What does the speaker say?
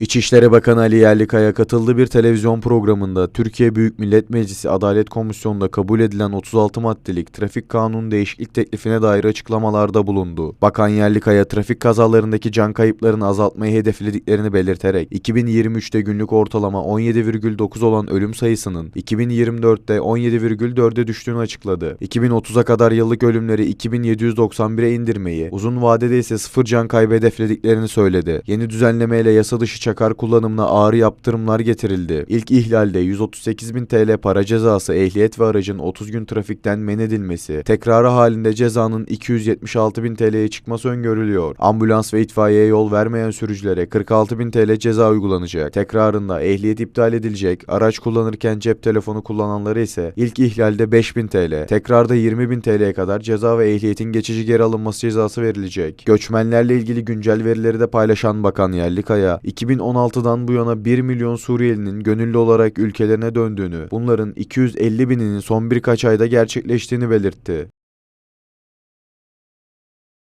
İçişleri Bakanı Ali Yerlikaya katıldığı bir televizyon programında Türkiye Büyük Millet Meclisi Adalet Komisyonu'nda kabul edilen 36 maddelik trafik kanunu değişiklik teklifine dair açıklamalarda bulundu. Bakan Yerlikaya trafik kazalarındaki can kayıplarını azaltmayı hedeflediklerini belirterek 2023'te günlük ortalama 17,9 olan ölüm sayısının 2024'te 17,4'e düştüğünü açıkladı. 2030'a kadar yıllık ölümleri 2791'e indirmeyi, uzun vadede ise sıfır can kaybı hedeflediklerini söyledi. Yeni düzenlemeyle yasa dışı çakar kullanımına ağır yaptırımlar getirildi. İlk ihlalde 138 bin TL para cezası ehliyet ve aracın 30 gün trafikten men edilmesi, tekrarı halinde cezanın 276 bin TL'ye çıkması öngörülüyor. Ambulans ve itfaiyeye yol vermeyen sürücülere 46 bin TL ceza uygulanacak. Tekrarında ehliyet iptal edilecek, araç kullanırken cep telefonu kullananlara ise ilk ihlalde 5 bin TL, tekrarda 20 bin TL'ye kadar ceza ve ehliyetin geçici geri alınması cezası verilecek. Göçmenlerle ilgili güncel verileri de paylaşan Bakan Yerlikaya, 2016'dan bu yana 1 milyon Suriyelinin gönüllü olarak ülkelerine döndüğünü, bunların 250 bininin son birkaç ayda gerçekleştiğini belirtti.